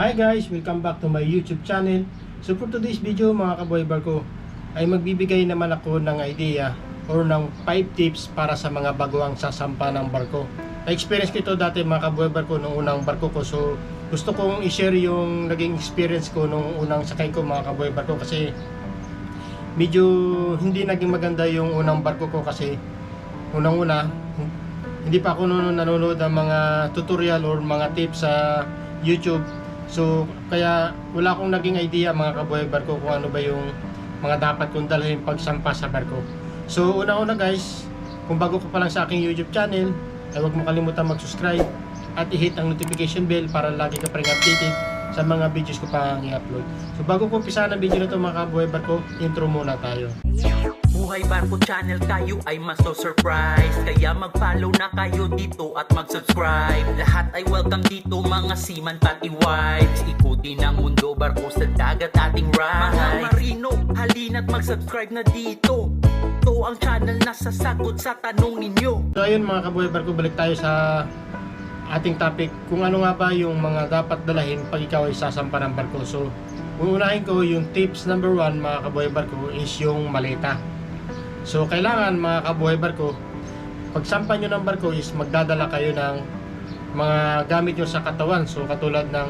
Hi guys! Welcome back to my YouTube channel. So for today's video mga kaboy barko ay magbibigay naman ako ng idea or ng 5 tips para sa mga baguang sasampa ng barko. Na-experience ko ito dati mga kaboy barko nung unang barko ko so gusto kong i-share yung naging experience ko nung unang sakay ko mga kaboy barko kasi medyo hindi naging maganda yung unang barko ko kasi unang-una hindi pa ako nanonood ng mga tutorial or mga tips sa YouTube. So, kaya wala akong naging idea mga kaboy barko kung ano ba yung mga dapat kong dalhin pagsampa sa barko. So, una-una guys, kung bago ka pa lang sa aking YouTube channel, ay huwag mo kalimutan mag-subscribe at i-hit ang notification bell para lagi ka pa rin updated sa mga videos ko pa i-upload. So, bago ko umpisa ng video na ito mga kaboy barko, intro muna tayo. Buhay Barko Channel kayo ay maso-surprise. Kaya mag-follow na kayo dito at mag-subscribe. Lahat ay welcome dito mga seaman pati wives. Ikutin ang mundo barko sa dagat ating ride Mga marino, halina't mag-subscribe na dito. Ito ang channel na sasagot sa tanong ninyo. So ayun mga kabuhay barko, balik tayo sa ating topic kung ano nga ba yung mga dapat dalahin pag ikaw ay sasampa ng barko. So, uunahin ko yung tips number one mga kabuhay barko is yung maleta. So, kailangan mga kabuhay barko, pag sampa nyo ng barko is magdadala kayo ng mga gamit nyo sa katawan. So, katulad ng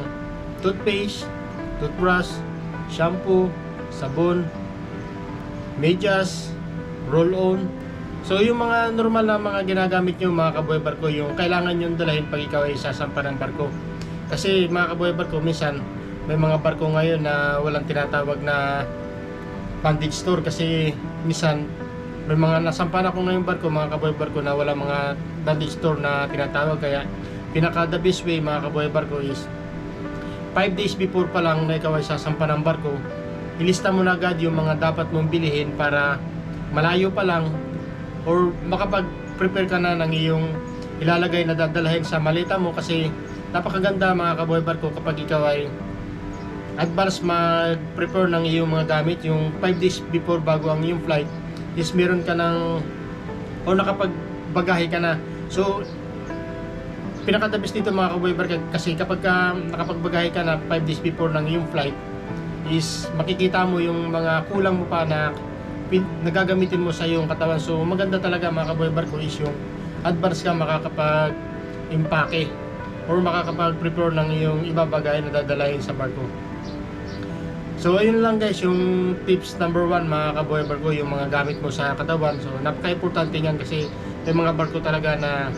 toothpaste, toothbrush, shampoo, sabon, medyas, roll-on, So yung mga normal na mga ginagamit nyo mga kaboy barko, yung kailangan nyo dalahin pag ikaw ay sasampa ng barko. Kasi mga kaboy barko, minsan may mga barko ngayon na walang tinatawag na bandage store kasi minsan may mga nasampa na ko ngayong barko, mga kaboy barko na wala mga bandage store na tinatawag kaya pinaka the best way mga kaboy barko is 5 days before pa lang na ikaw ay sasampa ng barko, ilista mo na agad yung mga dapat mong bilihin para malayo pa lang or makapag-prepare ka na ng iyong ilalagay na dadalhin sa malita mo kasi napakaganda mga kaboy barko kapag ikaw ay advance mag-prepare ng iyong mga gamit. Yung 5 days before bago ang iyong flight is meron ka ng o nakapagbagahe ka na. So pinakadabis dito mga kaboy barko kasi kapag ka nakapagbagahe ka na 5 days before ng iyong flight is makikita mo yung mga kulang mo pa na nagagamitin mo sa iyong katawan. So maganda talaga mga kaboy barko is yung advance ka makakapag impake or makakapag-prepare ng iyong ibabagay na dadalahin sa barko. So ayun lang guys yung tips number one mga kaboy barko yung mga gamit mo sa katawan. So napaka-importante niyan kasi may mga barko talaga na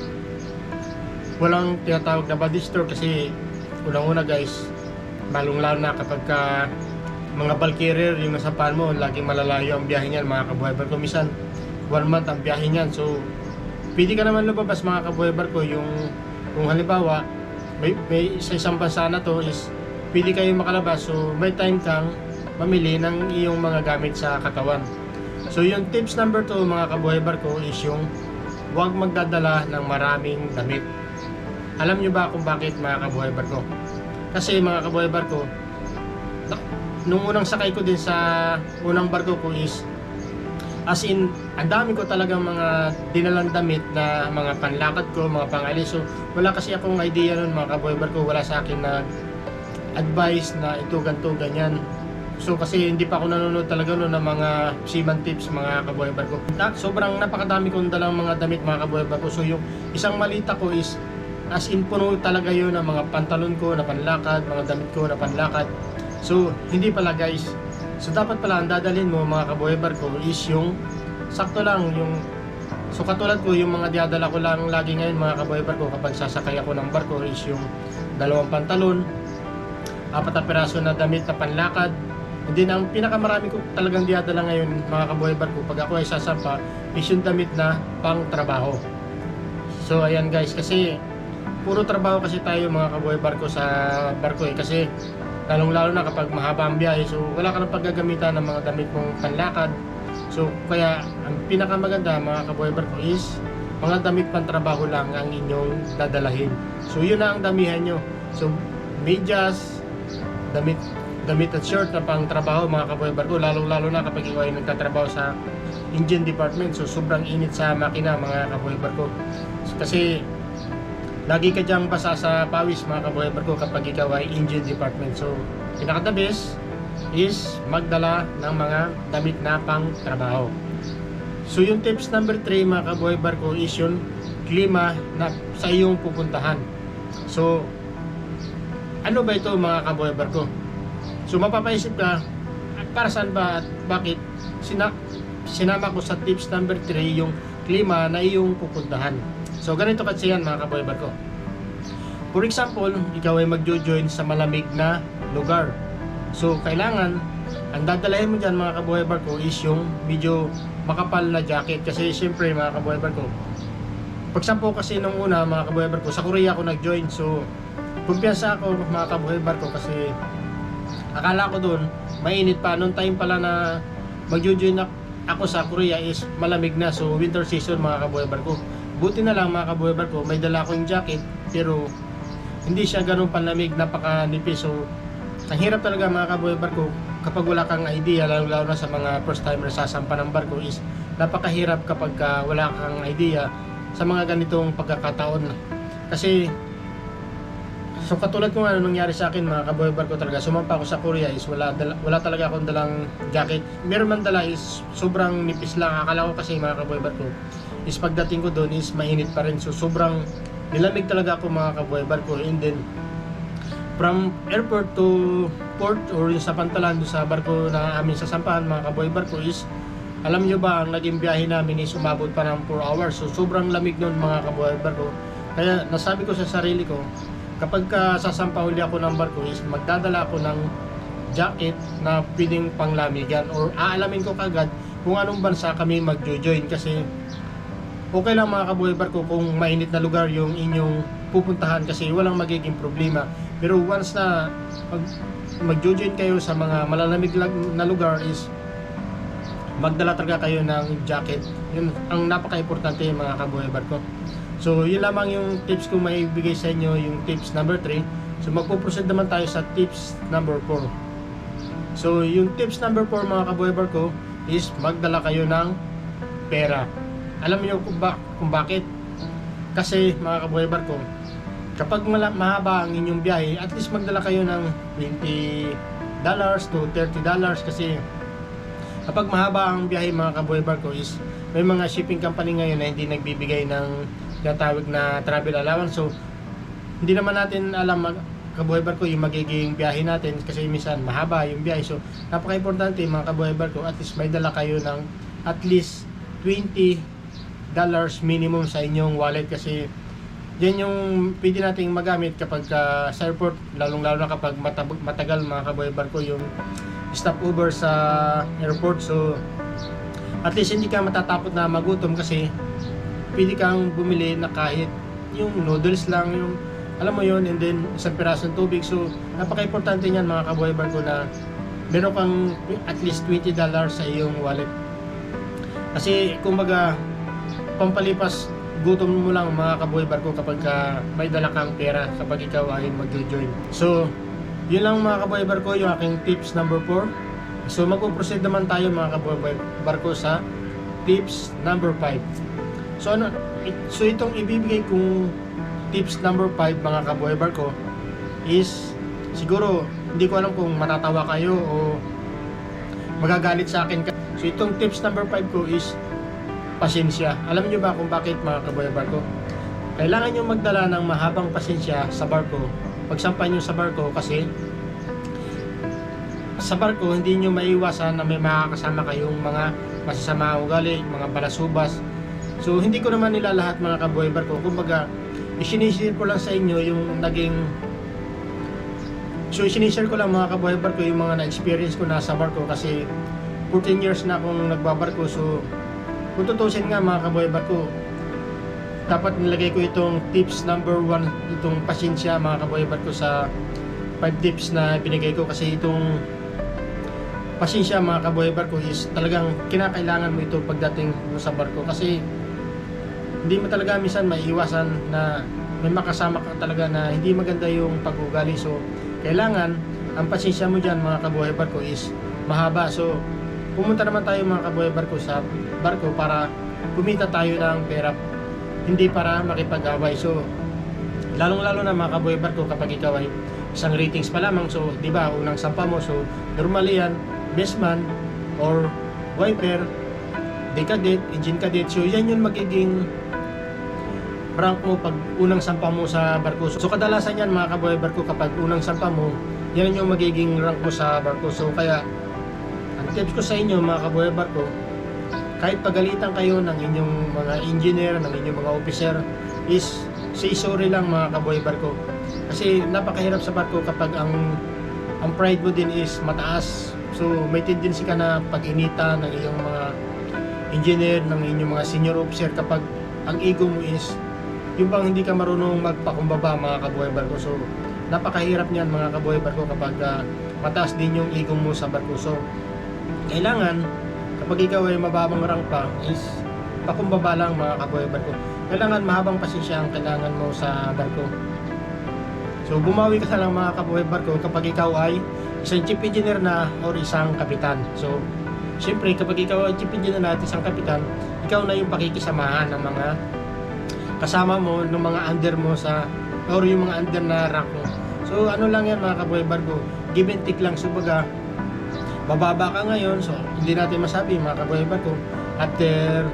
walang tinatawag na body store kasi unang-una guys malong na kapag ka mga bulk carrier yung nasampahan mo laging malalayo ang biyahe niyan mga kabuhay barko minsan one month ang biyahe niyan. So pwede ka naman lumabas mga kabuhay barko yung kung halimbawa may, may sa isang bansa na to is pwede kayo makalabas. So may time kang mamili ng iyong mga gamit sa katawan. So yung tips number 2 mga kabuhay barko is yung huwag magdadala ng maraming damit. Alam nyo ba kung bakit mga kabuhay barko kasi mga kabuhay barko nung unang sakay ko din sa unang barko ko is as in ang dami ko talagang mga dinalang damit na mga panlakad ko, mga pangalis. So wala kasi akong idea nun mga kaboy barko. Wala sa akin na advice na ito ganto ganyan. So kasi hindi pa ako nanonood talaga nun ng mga seaman tips mga kaboy barko. Na- sobrang napakadami kong dalang mga damit mga kaboy barko. So yung isang malita ko is as in puno talaga yun ng mga pantalon ko na panlakad mga damit ko na panlakad So, hindi pala guys. So, dapat pala ang dadalhin mo mga kaboy barko is yung sakto lang yung So, katulad ko yung mga diadala ko lang lagi ngayon mga kaboy barko kapag sasakay ako ng barko is yung dalawang pantalon, apat na piraso na damit na panlakad, and then ang pinakamarami ko talagang diadala ngayon mga kaboy barko pag ako ay sasampa is yung damit na pang trabaho. So, ayan guys kasi puro trabaho kasi tayo mga kaboy barko sa barko eh kasi lalong lalo na kapag mahaba ang biyahe so wala ka nang paggagamitan ng mga damit mong panlakad. So kaya ang pinakamaganda mga kaboy barko is mga damit pantrabaho lang ang inyong dadalahin. So yun na ang damihan nyo. So medyas damit damit at shirt na pang trabaho mga kaboy barko lalong lalo na kapag ikaw ay nagtatrabaho sa engine department. So sobrang init sa makina mga kaboy barko kasi lagi ka diyang basa sa pawis mga kabuhay barko kapag ikaw ay engine department. So, pinaka the best is magdala ng mga damit na pang trabaho. So, yung tips number 3 mga kabuhay barko is yung klima na sa iyong pupuntahan. So, ano ba ito mga kabuhay barko? So, mapapaisip ka, para saan ba at bakit sina sinama ko sa tips number 3 yung klima na iyong pupuntahan. So, ganito kasi yan mga kaboy barko. For example, ikaw ay magjo-join sa malamig na lugar. So, kailangan, ang dadalahin mo dyan mga kaboy barko is yung medyo makapal na jacket. Kasi siyempre mga kaboy barko, pag sampo kasi nung una mga kaboy barko, sa Korea ako nag-join. So, kumpiyansa ako mga kaboy barko kasi akala ko doon, mainit pa. Noong time pala na magjo-join ak- ako sa Korea is malamig na. So, winter season mga kaboy barko. Buti na lang mga kaboy barko, may dala akong jacket pero hindi siya ganun panlamig, napakanipis. So, ang hirap talaga mga kaboy barko kapag wala kang idea, lalo, lalo na sa mga first timer sasampa ng barko is napakahirap kapag ka wala kang idea sa mga ganitong pagkakataon. Kasi So katulad ko nga ano nangyari sa akin mga kaboy barko talaga sumampa ako sa Korea is wala dala, wala talaga akong dalang jacket. Meron man dala is sobrang nipis lang. Akala ko kasi mga kaboy barko is pagdating ko doon is mainit pa rin. So sobrang nilamig talaga ako mga kaboy barko. And then from airport to port or sa pantalan sa barko na amin sasampahan mga kaboy barko is alam nyo ba ang naging biyahe namin is umabot pa ng 4 hours. So sobrang lamig noon mga kaboy barko. Kaya nasabi ko sa sarili ko kapag ka sasampa uli ako ng barko is magdadala ako ng jacket na pwedeng panglamigan or aalamin ko kagad kung anong bansa kami magjo-join kasi okay lang mga kabuhay barko kung mainit na lugar yung inyong pupuntahan kasi walang magiging problema pero once na mag, magjo-join kayo sa mga malalamig na lugar is magdala talaga kayo ng jacket yun ang napaka-importante mga kabuhay barko So, yun lamang yung tips ko may bigay sa inyo, yung tips number 3. So, magpo-proceed naman tayo sa tips number 4. So, yung tips number 4 mga kaboybar ko is magdala kayo ng pera. Alam niyo kung, ba, kung bakit? Kasi mga kaboybar ko, kapag mahaba ang inyong biyahe, at least magdala kayo ng 20 dollars to 30 dollars kasi kapag mahaba ang biyahe mga kaboybar ko is may mga shipping company ngayon na hindi nagbibigay ng tinatawag na travel allowance. So, hindi naman natin alam kabuhay barko yung magiging biyahe natin kasi minsan mahaba yung biyahe. So, napaka-importante mga kabuhay barko at least may dala kayo ng at least 20 dollars minimum sa inyong wallet kasi yan yung pwede nating magamit kapag ka sa airport lalong lalo na kapag matagal mga kabuhay barko yung stopover sa airport so at least hindi ka matatapot na magutom kasi pwede kang bumili na kahit yung noodles lang, yung alam mo yon and then isang pirasong tubig. So, napaka-importante niyan mga kabuhay barko na meron kang at least 20 dollars sa iyong wallet. Kasi, kumbaga, pampalipas gutom mo lang mga kabuhay barko kapag ka may dala kang pera kapag ikaw ay mag-join. So, yun lang mga kabuhay barko, yung aking tips number 4. So, magpo-proceed naman tayo mga kabuhay barko sa tips number 5. So ano, so itong ibibigay kong tips number 5 mga kabuhay barko is siguro hindi ko alam kung matatawa kayo o magagalit sa akin. So itong tips number 5 ko is pasensya. Alam niyo ba kung bakit mga kabuhay barko? Kailangan niyo magdala ng mahabang pasensya sa barko. Pagsampan niyo sa barko kasi sa barko hindi niyo maiwasan na may makakasama kayong mga masasama ugali, mga balasubas, So hindi ko naman nila lahat mga kabuhay barko. Kumbaga, isinisir ko lang sa inyo yung naging So isinisir ko lang mga kabuhay barko yung mga na-experience ko nasa barko kasi 14 years na akong nagbabarko. So kung tutusin nga mga kabuhay barko, dapat nilagay ko itong tips number 1, itong pasensya mga kabuhay barko sa 5 tips na binigay ko kasi itong pasensya mga kabuhay barko is talagang kinakailangan mo ito pagdating mo sa barko kasi hindi mo talaga minsan maiiwasan na may makasama ka talaga na hindi maganda yung pag-ugali. So, kailangan, ang pasensya mo dyan mga kabuhay barko is mahaba. So, pumunta naman tayo mga kabuhay barko sa barko para kumita tayo ng pera. Hindi para makipag-away. So, Lalong-lalo na mga kabuhay barko kapag ikaw ay isang ratings pa lamang. So, di ba, unang sampa mo. So, normally yan, bestman or wiper, decadent, engine cadet. So, yan yung magiging rank mo pag unang sampa mo sa barko. So, kadalasan yan mga kabuhay barko kapag unang sampa mo, yan yung magiging rank mo sa barko. So, kaya, tips ko sa inyo mga kabuhay barko, kahit pagalitan kayo ng inyong mga engineer, ng inyong mga officer, is say sorry lang mga kabuhay barko. Kasi napakahirap sa barko kapag ang ang pride mo din is mataas. So may tendency ka na pag-inita ng iyong mga engineer, ng inyong mga senior officer kapag ang ego mo is yung bang hindi ka marunong magpakumbaba mga kabuhay barko. So napakahirap niyan mga kabuhay barko kapag ah, mataas din yung ego mo sa barko. So kailangan kapag ikaw ay mababang rank pa is pakumbaba lang mga kabuhay barko. Kailangan mahabang pasensya ang kailangan mo sa barko. So bumawi ka na lang mga kabuhay barko kapag ikaw ay isang chief engineer na or isang kapitan. So siyempre kapag ikaw ay chief engineer na at isang kapitan, ikaw na yung pakikisamahan ng mga kasama mo, ng mga under mo sa or yung mga under na rank mo. So ano lang yan mga kabuhay barko, give and take lang subaga bababa ka ngayon, so hindi natin masabi mga kabuhay barko, after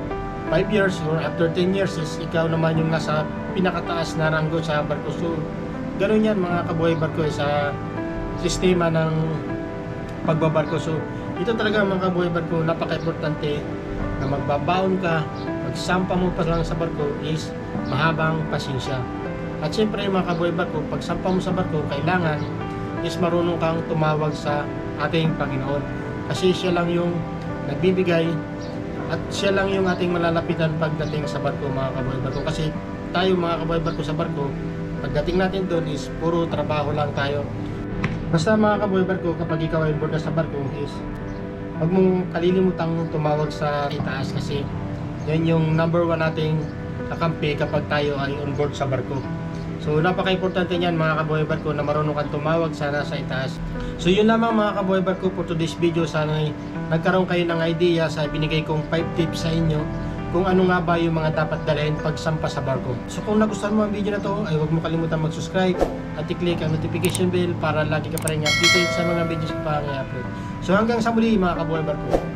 5 years or after 10 years is ikaw naman yung nasa pinakataas na ranggo sa barko. So, ganun yan mga kabuhay barko eh, sa sistema ng pagbabarko. So, ito talaga mga kabuhay barko, napaka-importante na magbabaon ka, magsampa mo pa lang sa barko is mahabang pasensya. At syempre mga kabuhay barko, pag sampa mo sa barko, kailangan is marunong kang tumawag sa ating Panginoon. Kasi siya lang yung nagbibigay at siya lang yung ating malalapitan pagdating sa barko mga kabuhay barko. Kasi tayo mga kabuhay barko sa barko, pagdating natin doon is puro trabaho lang tayo. Basta mga kabuhay barko, kapag ikaw ay board na sa barko is huwag mong kalilimutang tumawag sa itaas kasi yan yung number one nating kakampi kapag tayo ay on board sa barko. So napaka-importante niyan mga kabuhay barko na marunong kang tumawag sana sa itaas. So yun lamang mga kabuhay barko for today's video. Sana ay nagkaroon kayo ng idea sa binigay kong 5 tips sa inyo kung ano nga ba yung mga dapat dalhin pagsampa sa barko. So kung nagustuhan mo ang video na to ay huwag mo kalimutan mag-subscribe at i-click ang notification bell para lagi ka pa rin updated sa mga videos ko pa i-upload. So hanggang sa muli mga kabuhay barko.